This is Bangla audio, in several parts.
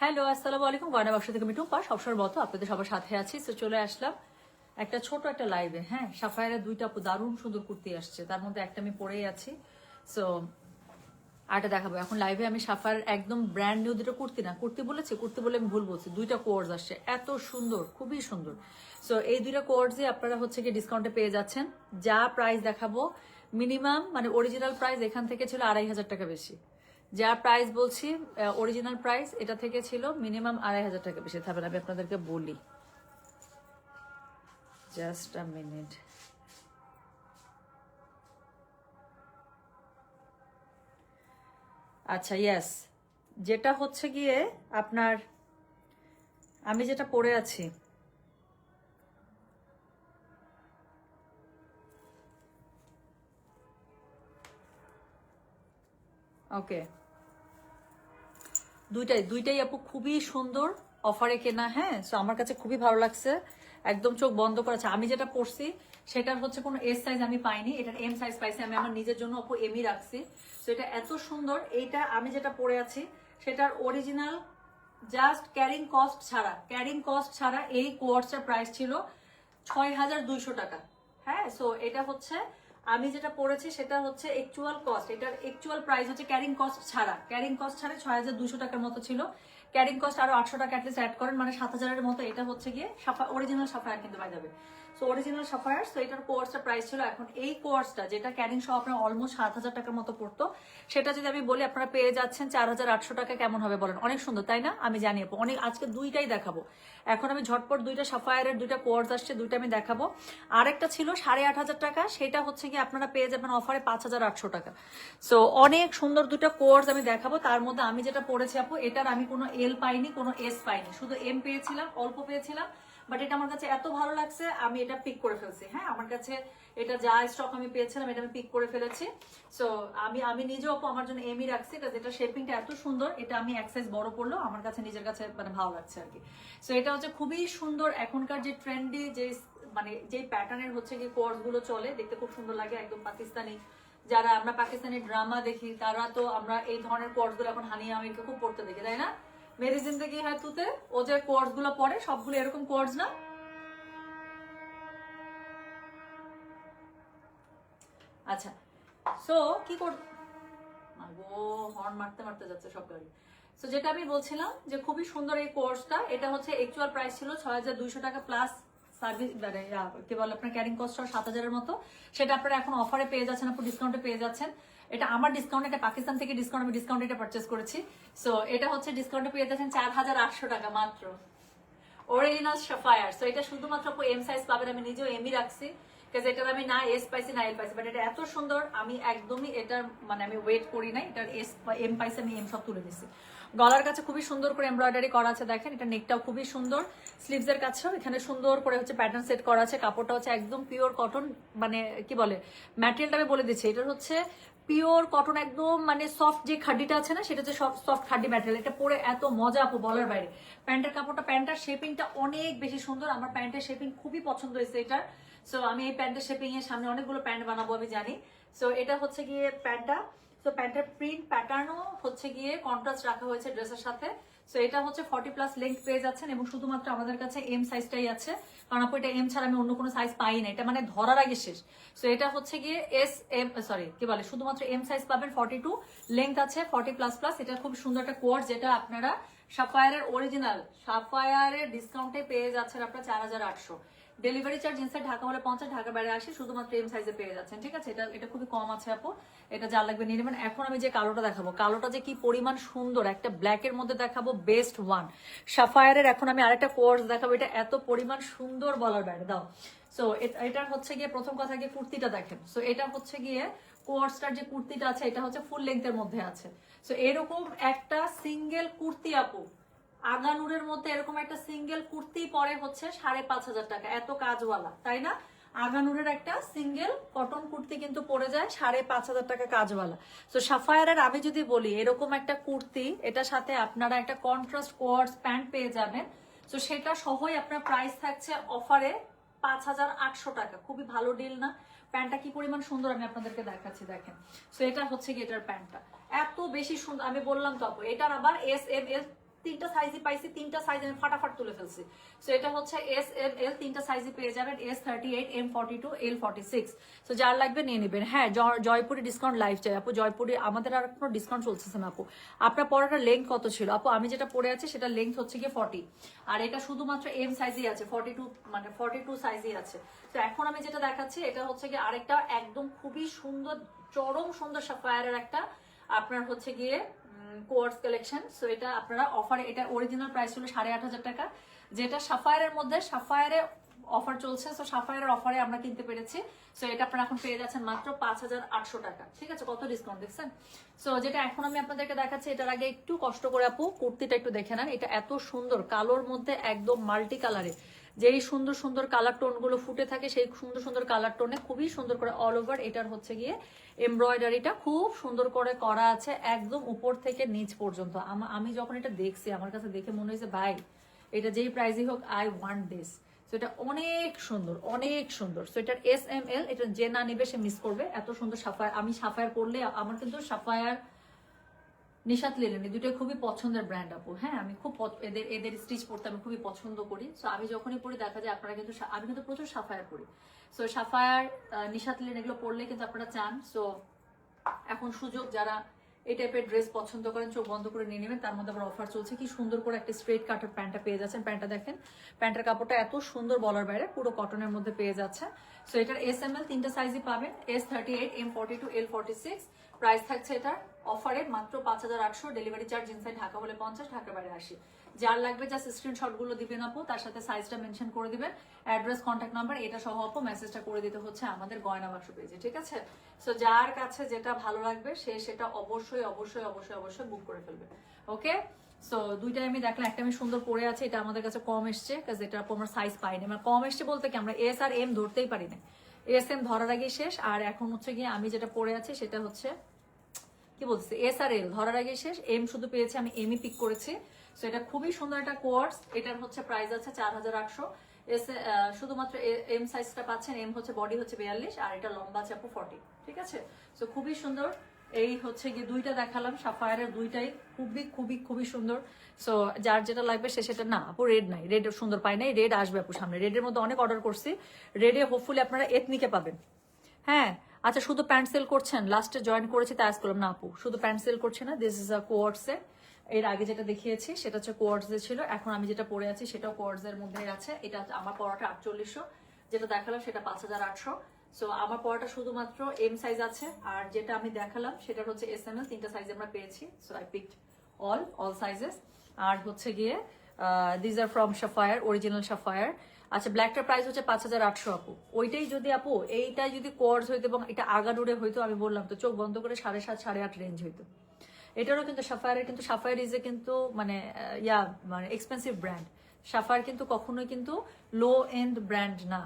হ্যালো, আসসালামু আলাইকুম। গয়না বাক্স থেকে আমি টুম্পা। সবসময় মতো আপনাদের সবার সাথে আছি। তো চলে আসলাম একটা ছোট একটা লাইভে হ্যাঁ সাফায়ারের দুইটা দারুণ সুন্দর কুর্তি আসছে। তার মধ্যে একটা আমি পরেই আছি। সো আরেকটা দেখাবো। এখন লাইভে আমি সাফার একদম ব্র্যান্ড নিউ দুটো কুর্তি না, কুর্তি বলেছি, কুর্তি বলে আমি ভুল বলছি। দুইটা কোর্স আসছে। এত সুন্দর, খুবই সুন্দর। সো এই দুইটা কোর্সে আপনারা হচ্ছে কি ডিসকাউন্টে পেয়ে যাচ্ছেন। যা প্রাইস দেখাবো মিনিমাম মানে অরিজিনাল প্রাইস এখান থেকে ছিল আড়াই হাজার টাকা বেশি। যা প্রাইস বলছি অরিজিনাল প্রাইস এটা থেকে ছিল মিনিমাম আড়াই হাজার টাকা বেশি। তারপরে আমি আপনাদেরকে বলি। জাস্ট আ মিনিট আচ্ছা ইয়েস যেটা হচ্ছে গিয়ে আপনার, আমি যেটা পড়ে আছি ওকে দুইটাই দুইটাই আপু খুবই সুন্দর অফারে কেনা হ্যাঁ? তো আমার কাছে খুবই ভালো লাগছে। একদম চোখ বন্ধ করেছে আমি যেটা পড়ছি সেটার হচ্ছে কোনো এস সাইজ আমি পাইনি। এটার এম সাইজ পাইছি আমি আমার নিজের জন্য, আপু এমই রাখছি। তো এটা এত সুন্দর। এইটা আমি যেটা পরে আছি, সেটার অরিজিনাল জাস্ট ক্যারিং কস্ট ছাড়া। ক্যারিং কস্ট ছাড়া এই কোর্সের প্রাইস ছিল ছয় হাজার দুইশো টাকা। হ্যাঁ? সো এটা হচ্ছে আমি যেটা পড়েছি সেটা হচ্ছে একচুয়াল কস্ট এটার একচুয়াল প্রাইস হচ্ছে ক্যারিং কস্ট ছাড়া। ক্যারিং কস্ট ছাড়া ছয় হাজার দুশো টাকার মতো ছিল। ক্যারিং কস্ট আরও আটশো টাকা অ্যাড করেন মানে সাত হাজারের মতো, এটা হচ্ছে গিয়ে সাফা অরিজিনাল সাফায়ার কিন্তু পাওয়া যাবে সো অরিজিনাল সাফায়ার সো এটার কোর্সটা প্রাইস ছিল এখন এই কোর্সটা যেটা ক্যারিং সহ আপনার অলমোস্ট সাত হাজার টাকার মতো পড়তো। সেটা যদি আমি বলি, আপনারা পেয়ে যাচ্ছেন চার হাজার আটশো টাকা কেমন হবে বলেন? অনেক সুন্দর, তাই না? আমি জানি অনেক, আজকে দুইটাই দেখাবো। এখন আমি ঝটপট দুইটা সাফায়ারের দুইটা কোর্স আসছে, দুইটা আমি দেখাবো। আরেকটা ছিল সাড়ে আট হাজার টাকা, সেটা হচ্ছে কি আপনারা পেয়ে যাবেন অফারে পাঁচ হাজার আটশো টাকা। সো অনেক সুন্দর দুটো কোর্স আমি দেখাবো। তার মধ্যে আমি যেটা পড়েছি আপু, এটার আমি কোনো এল পাইনি, কোনো এস পাইনি। শুধু এম পেয়েছিলাম, অল্প পেয়েছিলাম বাট এটা আমার কাছে এত ভালো লাগছে, আমি এটা পিক করে ফেলছি। হ্যাঁ আমার কাছে এটা যা স্টক আমি পেয়েছিলাম, এটা আমি পিক করে ফেলেছি। সো আমি আমি নিজেও আমার জন্য এমই রাখছি কারণ এটা শেপিংটা এত সুন্দর, এটা আমি এক সাইজ বড় করলেও আমার কাছে, নিজের কাছে মানে ভালো লাগছে আর কি। সো এটা হচ্ছে খুবই সুন্দর এখনকার যে ট্রেন্ডি যে মানে যে প্যাটার্নের হচ্ছে কি কোর্সগুলো চলে, দেখতে খুব সুন্দর লাগে একদম পাকিস্তানি। যারা আমরা পাকিস্তানি ড্রামা দেখি, তারা তো আমরা এই ধরনের কোর্সগুলো এখন হানিয়া আমিরকে খুব পড়তে দেখি, তাই না? মেরি জিন্দগি হ্যাঁ তুতে, ও যে কোর্সগুলো পড়ে সবগুলো এরকম কোর্স না? আচ্ছা সো কি কর ও হর্ন মারতে মারতে যাচ্ছে সব গাড়ি। সো যেটা আমি বলছিলাম যে খুবই সুন্দর এই কোর্সটা এটা হচ্ছে একচুয়াল প্রাইস ছিল ছয় হাজার দুইশো টাকা প্লাস সার্ভিস মানে কি বলে আপনার ক্যারিং কস্ট সাত হাজারের মতো। সেটা আপনারা এখন অফারে পেয়ে যাচ্ছেন আপনি ডিসকাউন্টে পেয়ে যাচ্ছেন। এটা আমার ডিসকাউন্ট এটা পাকিস্তান থেকে ডিসকাউন্ট আমি ডিসকাউন্ট এটা পারচেস করেছি। সো এটা হচ্ছে ডিসকাউন্টে পেয়ে যাচ্ছেন চার হাজার আটশো টাকা মাত্র। অরিজিনাল সাফায়ার সো এটা শুধুমাত্র এম সাইজ পাবেন, আমি নিজেও এমই রাখছি। এটা এটার আমি না এস পাইছি, না এল পাইছি বাট এটা এত সুন্দর, আমি একদমই এটার মানে আমি ওয়েট করি নাই, এটার এস এম পাইছি, আমি এম সব তুলে নিছি। গলার কাছে খুবই সুন্দর করে এমব্রয়ডারি করা আছে, দেখেন, এটা নেকটাও খুবই সুন্দর। স্লিভস এর কাছেও এখানে সুন্দর করে হচ্ছে প্যাটার্ন সেট করা আছে, কাপড়টা হচ্ছে একদম পিওর কটন মানে কি বলে ম্যাটেরিয়ালটা আমি বলে দিচ্ছি। এটা হচ্ছে পিওর কটন একদম মানে সফট যে খাড্ডিটা আছে না, সেটা হচ্ছে সফট খাড্ডি ম্যাটেরিয়াল এটা পরে এত মজা আপু, বলার বাইরে। প্যান্টের কাপড়টা প্যান্টের শেপিংটা অনেক বেশি সুন্দর। আমার প্যান্টের শেপিং খুবই পছন্দ হয়েছে এটার। সো আমি এই প্যান্টের শেপিং এর সামনে অনেকগুলো প্যান্ট বানাবো, আমি জানি। সো এটা হচ্ছে গিয়ে প্যান্টটা। তো প্যান্টের প্রিন্ট প্যাটার্নও হচ্ছে গিয়ে কন্ট্রাস্ট রাখা হয়েছে ড্রেসের সাথে। সো এটা হচ্ছে ফর্টি প্লাস লেন্থ পেয়ে যাচ্ছেন এবং শুধুমাত্র আমাদের কাছে এম সাইজটাই আছে। কারণ আপু, এটা এম ছাড়া আমি অন্য কোনো সাইজ পাই না। এটা মানে ধরার আগে শেষ। সো এটা হচ্ছে গিয়ে এস এম সরি কি বলে? শুধুমাত্র এম সাইজ পাবেন ফর্টি টু লেন্থ আছে ফর্টি প্লাস প্লাস এটা খুব সুন্দর একটা কোর্স যেটা আপনারা সাফায়ারের অরিজিনাল সাফায়ারের ডিসকাউন্টে পেয়ে যাচ্ছেন আপনার চার হাজার আটশো। ডেলিভারি চার্জ ইনসাইড ঢাকা হলে পঞ্চাশ ঢাকা বাইরে আসে শুধুমাত্র এম সাইজে পেয়ে যাচ্ছেন, ঠিক আছে? এটা এটা খুবই কম আছে আপু। এটা যা লাগবে নিয়ে নেবেন। এখন আমি যে কালোটা দেখাবো, কালোটা যে কি পরিমাণ সুন্দর, একটা ব্ল্যাক এর মধ্যে দেখাবো বেস্ট ওয়ান সাফায়ারের এখন আমি আরেকটা কোর্স দেখাবো, এটা এত পরিমাণ সুন্দর বলার বাইরে, দাও। সো এটা হচ্ছে গিয়ে প্রথম কথা গিয়ে কুর্তিটা দেখেন। সো এটা হচ্ছে গিয়ে কোয়ার্সটার যে কুর্তিটা আছে, এটা হচ্ছে ফুল লেন্থের মধ্যে আছে। সো এরকম একটা সিঙ্গেল কুর্তি আপু আগানুরের মধ্যে এরকম একটা সিঙ্গেল কুর্তি পরে হচ্ছে সাড়ে পাঁচ হাজার টাকা। এত কাজওয়ালা, তাই না? আগানুরের একটা সিঙ্গেল কটন কুর্তি কিন্তু পরে যায় সাড়ে পাঁচ হাজার টাকা কাজওয়ালা। তো সাফায়ারের আমি যদি বলি, এরকম একটা কুর্তি, এটার সাথে আপনারা একটা কন্ট্রাস্ট কোয়ার্স প্যান্ট পেয়ে যাবেন। তো সেটা সহই আপনার প্রাইস থাকছে অফারে পাঁচ হাজার আটশো টাকা। খুবই ভালো ডিল না। প্যান্টটা কি পরিমাণ সুন্দর আমি আপনাদেরকে দেখাচ্ছি, দেখেন। তো এটা হচ্ছে কি এটার প্যান্টটা। এত বেশি সুন্দর আমি বললাম তো এটার আবার এস এম এস তিনটা সাইজই পাইছি, তিনটা সাইজ আমি ফাটাফাট তুলে ফেলছি। সো এটা হচ্ছে এস এম এল তিনটা সাইজই পেয়ে যাবেন S thirty eight M forty two L forty six তো যার লাগবে নিয়ে নেবেন। হ্যাঁ জয়পুরে ডিসকাউন্ট লাইফ চাই। আপু, জয়পুরে আমাদের আর কোনো ডিসকাউন্ট চলছে না, আপু। আপনার পড়াটা লেন্থ কত ছিল? আপু, আমি যেটা পড়ে আছি সেটা লেন্থ হচ্ছে গিয়ে ফর্টি আর এটা শুধুমাত্র এম সাইজই আছে ফর্টি টু মানে ফর্টি টু সাইজই আছে। তো এখন আমি যেটা দেখাচ্ছি, এটা হচ্ছে গিয়ে আরেকটা একদম খুবই সুন্দর, চরম সুন্দর সাফায়ারের একটা, আপনার হচ্ছে গিয়ে কোয়ার্স কালেকশন সো এটা আপনারা অফারে এটা অরিজিনাল প্রাইস ছিল সাড়ে আট হাজার টাকা, যেটা সাফায়ারের মধ্যে সাফায়ারে অফার চলছে সো সাফায়ারের অফারে আমরা কিনতে পেরেছি সো এটা আপনারা এখন পেয়ে যাচ্ছেন মাত্র পাঁচ হাজার আটশো টাকা, ঠিক আছে? কত ডিসকাউন্ট দেখছেন? সো যেটা এখন আমি আপনাদেরকে দেখাচ্ছি, এটার আগে একটু কষ্ট করে আপু, কুর্তিটা একটু দেখে নেন, এটা এত সুন্দর, কালোর মধ্যে একদম মাল্টি কালারে যেই সুন্দর সুন্দর কালার টোনগুলো ফুটে থাকে, সেই সুন্দর সুন্দর কালার টোনে খুবই সুন্দর করে অল ওভার এটার হচ্ছে গিয়ে এমব্রয়ডারিটা খুব সুন্দর করে করা আছে একদম উপর থেকে নিচ পর্যন্ত। আমা- যখন এটা দেখছি, আমার কাছে দেখে মনে হয়েছে, ভাই, এটা যেই প্রাইজই হোক আই ওয়ান্ট দিস তো এটা অনেক সুন্দর অনেক সুন্দর। সো এটার এস এম এল এটা যে না নেবে সে মিস করবে। এত সুন্দর সাফায়ার আমি সাফায়ার করলে আমার কিন্তু সাফায়ার নিশাত লিলেন দুটো খুবই পছন্দের ব্র্যান্ড আপু। হ্যাঁ আমি খুব এদের এদের স্টিচ পড়তে আমি খুবই পছন্দ করি। সো আমি যখনই পড়ি দেখা যায় আপনারা কিন্তু আমি কিন্তু প্রচুর সাফায়ার পরি। সো সাফায়ার নিশাত লিলেন এগুলো পড়লে কিন্তু আপনারা চান। সো এখন সুযোগ যারা এই টাইপের ড্রেস পছন্দ করেন, চোখ বন্ধ করে নিয়ে নেবেন, তার মধ্যে আবার অফার চলছে কি সুন্দর করে একটা স্ট্রেট কাটের প্যান্টটা পেয়ে যাচ্ছেন। প্যান্টটা দেখেন প্যান্টের কাপড়টা এত সুন্দর বলার বাইরে, পুরো কটনের মধ্যে পেয়ে যাচ্ছে সো এটার এস এম এল তিনটা সাইজই পাবেন S thirty eight M forty two L forty six price থাকছে এটার অফারে মাত্র পাঁচ হাজার আটশো ডেলিভারি চার্জ ইনসাইড ঢাকা হলে পঞ্চাশ, ঢাকার বাইরে আসি যার লাগবে জাস্ট স্ক্রিনশটগুলো দিবেন আপু, তার সাথে সাইজটা মেনশন করে দিবেন। অ্যাড্রেস কন্ট্যাক্ট নাম্বার এটা সহ আপু মেসেজটা করে দিতে হচ্ছে আমাদের গয়না বাক্স পেজে ঠিক আছে? সো যার কাছে যেটা ভালো লাগবে, সে সেটা অবশ্যই অবশ্যই অবশ্যই অবশ্যই বুক করে ফেলবে। ওকে সো দুইটাই আমি দেখলাম, একটা আমি সুন্দর পরে আছে, এটা আমাদের কাছে কম এসছে কাজ এটা আমরা সাইজ পাইনি। মানে কম এসছে বলতে কি আমরা এস আর এম ধরতেই পারি না এস এম ধরার আগে শেষ, আর এখন হচ্ছে গিয়ে আমি যেটা পরে আছি সেটা হচ্ছে কি বলছে এস আর এল ধরার আগে শেষ, এম শুধু পেয়েছে, আমি এমই পিক করেছি। সো এটা খুবই সুন্দর একটা কোয়ার্স এটার হচ্ছে প্রাইস আছে চার হাজার আটশো। এস শুধুমাত্র এম সাইজটা পাচ্ছেন এম হচ্ছে বডি হচ্ছে বিয়াল্লিশ, আর এটা লম্বা আছে আপু ফর্টি ঠিক আছে? সো খুবই সুন্দর। এই হচ্ছে গিয়ে দুইটা দেখালাম সাফায়ারের দুইটাই। খুবই খুবই খুবই সুন্দর। সো যার যেটা লাগবে, সে সেটা না, আপু রেড নাই। রেড সুন্দর পাই নাই। রেড আসবে আপু সামনে। রেডের মধ্যে অনেক অর্ডার করছি। রেডে হোপফুলি আপনারা এথনিকে পাবেন। হ্যাঁ? আচ্ছা শুধু প্যান্ট সেল করছেন? লাস্টে জয়েন করেছি তাই আজ করলাম। না, আপু, শুধু প্যান্ট সেল করছে না দিস ইজ আ কোয়ার্ডসে এর আগে যেটা দেখিয়েছি, সেটা হচ্ছে কোয়ার্ডসে ছিল। এখন আমি যেটা পরে আছি, সেটাও কোয়ার্ডস এর মধ্যে আছে। এটা আমার পড়াটা আটচল্লিশশো। যেটা দেখালাম, সেটা পাঁচ হাজার আটশো। সো আমার পড়াটা শুধুমাত্র এম সাইজ আছে, আর যেটা আমি দেখালাম সেটা হচ্ছে এস এম এল তিনটা সাইজ আমরা পেয়েছি। So I picked all all sizes আর হচ্ছে গিয়ে these are from Sapphire original Sapphire আচ্ছা ব্ল্যাকটার প্রাইস হচ্ছে পাঁচ হাজার আটশো আপু। ওইটাই যদি আপু, এইটাই যদি কোয়ার্স হইতো এবং এটা আগাডোরে হইতো, আমি বললাম তো, চোখ বন্ধ করে সাড়ে সাত, সাড়ে আট রেঞ্জ হইতো। এটারও কিন্তু সাফায়ারের কিন্তু সাফায়ার ইজ এ কিন্তু মানে ইয়া মানে এক্সপেন্সিভ ব্র্যান্ড সাফায়ার কিন্তু কখনোই কিন্তু লো এন্ড ব্র্যান্ড না।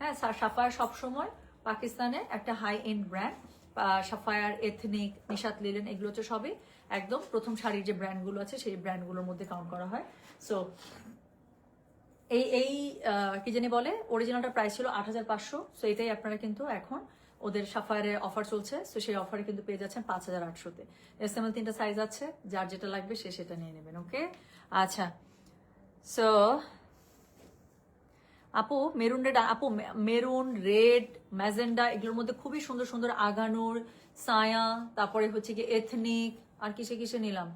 হ্যাঁ সাফায়ার সবসময় পাকিস্তানে একটা high end brand Sapphire ethnic Nishat linen এগুলো হচ্ছে সবই একদম প্রথম সারির যে ব্র্যান্ডগুলো আছে, সেই ব্র্যান্ডগুলোর মধ্যে কাউন্ট করা হয়। সো এই এই কি জানি বলে অরিজিনালটা প্রাইস ছিল আট হাজার পাঁচশো সো এটাই আপনারা কিন্তু এখন ওদের সাফায়ারের অফার চলছে সো সেই অফারে কিন্তু পেয়ে যাচ্ছেন পাঁচ হাজার আটশোতে। এস এম এল তিনটা সাইজ আছে, যার যেটা লাগবে সে সেটা নিয়ে নেবেন ওকে আচ্ছা সো আপু মেরুন রেড আপু মেরুন রেড ম্যাজেন্ডা এগুলোর মধ্যে খুবই সুন্দর সুন্দর আগানুর সায়া তারপরে হচ্ছে কি এথনিক আর কিসে কিসে নিলাম?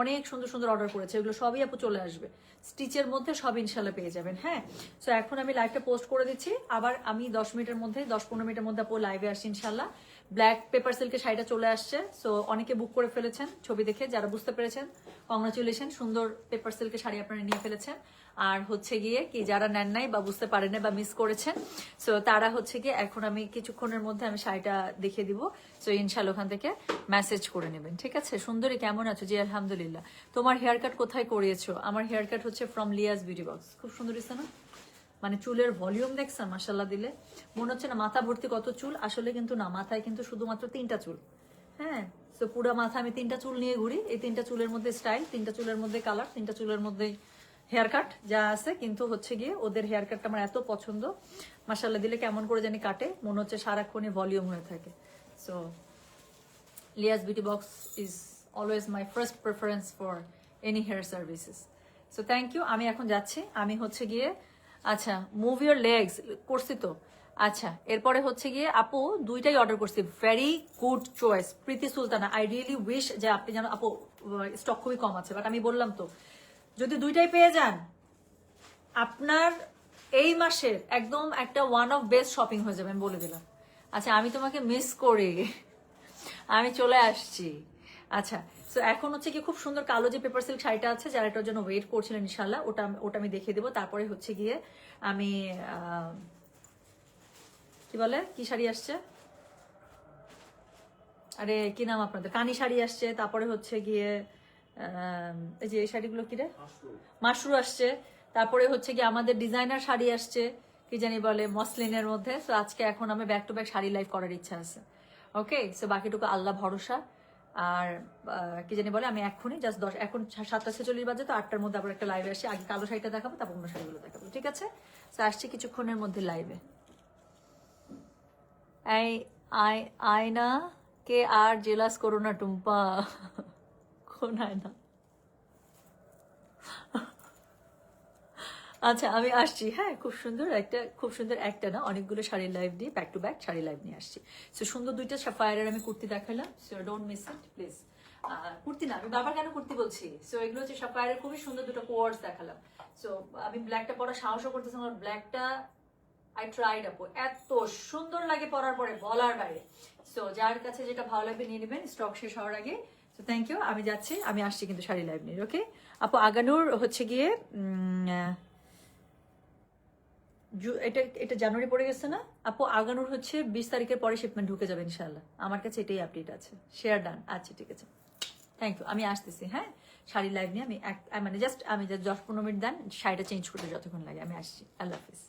অনেক সুন্দর সুন্দর অর্ডার করেছে, এগুলো সবই আপু চলে আসবে। স্টিচের মধ্যে সব ইনশাল্লাহ পেয়ে যাবেন হ্যাঁ? সো এখন আমি লাইভটা পোস্ট করে দিচ্ছি। আবার আমি দশ মিনিটের মধ্যে, দশ পনেরো মিনিটের মধ্যে আপু লাইভে আসছি ইনশাল্লাহ। ব্ল্যাক পেপার সিল্কের শাড়িটা চলে আসছে। সো অনেকে বুক করে ফেলেছেন ছবি দেখে, যারা বুঝতে পেরেছেন কংগ্রাচুলেশন সুন্দর পেপার সিল্কের শাড়ি আপনারা নিয়ে ফেলেছেন। আর হচ্ছে গিয়ে কি যারা নেন নাই বা বুঝতে পারেন বা মিস করেছেন সো তারা হচ্ছে গিয়ে এখন আমি কিছুক্ষণের মধ্যে আমি শাড়িটা দেখিয়ে দিব সো ইনশাল্লাহ ওখান থেকে মেসেজ করে নেবেন, ঠিক আছে? সুন্দরী, কেমন আছো? জি, আলহামদুলিল্লাহ। তোমার হেয়ার কাট কোথায় করিয়েছো? আমার হেয়ার কাট হচ্ছে ফ্রম লিয়াস বিউটি বক্স খুব সুন্দর হয়েছে না মানে চুলের ভলিউম দেখছেন মাসাল্লাহ দিলে। মনে হচ্ছে না মাথা ভর্তি কত চুল, আসলে কিন্তু না, মাথায় কিন্তু শুধুমাত্র তিনটা চুল। হ্যাঁ? তো পুরো মাথা আমি তিনটা চুল নিয়ে ঘুরি। এই তিনটা চুলের মধ্যে স্টাইল তিনটা চুলের মধ্যে কালার তিনটা চুলের মধ্যে হেয়ার কাট যা আছে, কিন্তু হচ্ছে গিয়ে ওদের হেয়ার কাটটা আমার এত পছন্দ। মাসাল্লাহ দিলে কেমন করে জানি কাটে। মনে হচ্ছে সারাক্ষণই ভলিউম হয়ে থাকে। So Lia's beauty box is always my first preference for any hair services so thank you আমি এখন যাচ্ছি। আমি হচ্ছে গিয়ে আচ্ছা মুভ ইউর লেগস করছি তো। আচ্ছা এরপরে হচ্ছে গিয়ে আপু দুইটাই অর্ডার করছি। Very good choice Preeti Sultana I really wish যে আপনি যেন, আপু স্টক খুবই কম আছে বাট আমি বললাম তো। যদি দুইটাই পেয়ে যান, আপনার এই মাসের একদম একটা ওয়ান অফ বেস্ট শপিং হয়ে যাবে, আমি বলে দিলাম। আচ্ছা আমি তোমাকে মিস করি। আমি চলে আসছি। আচ্ছা তো এখন হচ্ছে কি খুব সুন্দর কালো যে পেপার সিল্ক শাড়িটা আছে, যারা এটার জন্য ওয়েট করছিলেন ইনশাল্লাহ ওটা ওটা আমি দেখিয়ে দেবো। তারপরে হচ্ছে গিয়ে আমি কি বলে? কি শাড়ি আসছে? আরে, কি নাম আপনাদের? কানি শাড়ি আসছে। তারপরে হচ্ছে গিয়ে এই যে এই শাড়িগুলো কি রে? মাশরু আসছে। তারপরে হচ্ছে কি আমাদের ডিজাইনার শাড়ি আসছে, কি জানি বলে, মসলিনের মধ্যে। তো আজকে এখন আমি back to back sari live করার ইচ্ছা আছে। ওকে সো বাকিটুকু আল্লাহ ভরসা। আর কি জানি বলে, আমি এখনই জাস্ট দশ এখন সাতটা ছেচল্লিশ বাজে, তো আটটার মধ্যে আবার একটা লাইভে আসি। আগে কালো শাড়িটা দেখাবো, তারপর অন্য শাড়িগুলো দেখাবো। ঠিক আছে? তো আসছি কিছুক্ষণের মধ্যে লাইভে আই আয়না কে আর জেলাস করো না আয়না আচ্ছা আমি আসছি হ্যাঁ? খুব সুন্দর একটা, খুব সুন্দর একটা না? অনেকগুলো শাড়ির লাইভ দিয়ে back to back sari live নিয়ে আসছি। সো সুন্দর দুইটা সাফায়ারের আমি কুর্তি দেখালাম। So don't miss it please kurti না, আমি বাবার কেন কুর্তি বলছি? সো এগুলো হচ্ছে সাফায়ারের খুবই সুন্দর দুটো কোয়ার্স দেখালাম। সো আমি ব্ল্যাকটা পরা সাহসও করতেছিলাম আমার ব্ল্যাকটা আই ট্রাইড আপু। এত সুন্দর লাগে পরার পরে, বলার বাইরে। সো যার কাছে যেটা ভালো লাগবে নিয়ে নেবেন স্টক শেষ হওয়ার আগে তো থ্যাংক ইউ আমি যাচ্ছি। আমি আসছি কিন্তু শাড়ি লাইভ নিয়ে ওকে আপু, আগানোর হচ্ছে গিয়ে এটা এটা জানুয়ারি পড়ে গেছে না? আপু, আগানোর হচ্ছে বিশ তারিখের পরে শিপমেন্ট ঢুকে যাবে ইনশাল্লাহ আমার কাছে এটাই আপডেট আছে। শেয়ার ডান আচ্ছা ঠিক আছে। থ্যাংক ইউ আমি আসতেছি হ্যাঁ? শাড়ি লাইভ নিয়ে আমি মানে জাস্ট আমি জাস্ট দশ পনেরো মিনিট দেন, শাড়িটা চেঞ্জ করতে যতক্ষণ লাগে, আমি আসছি। আল্লাহ হাফিজ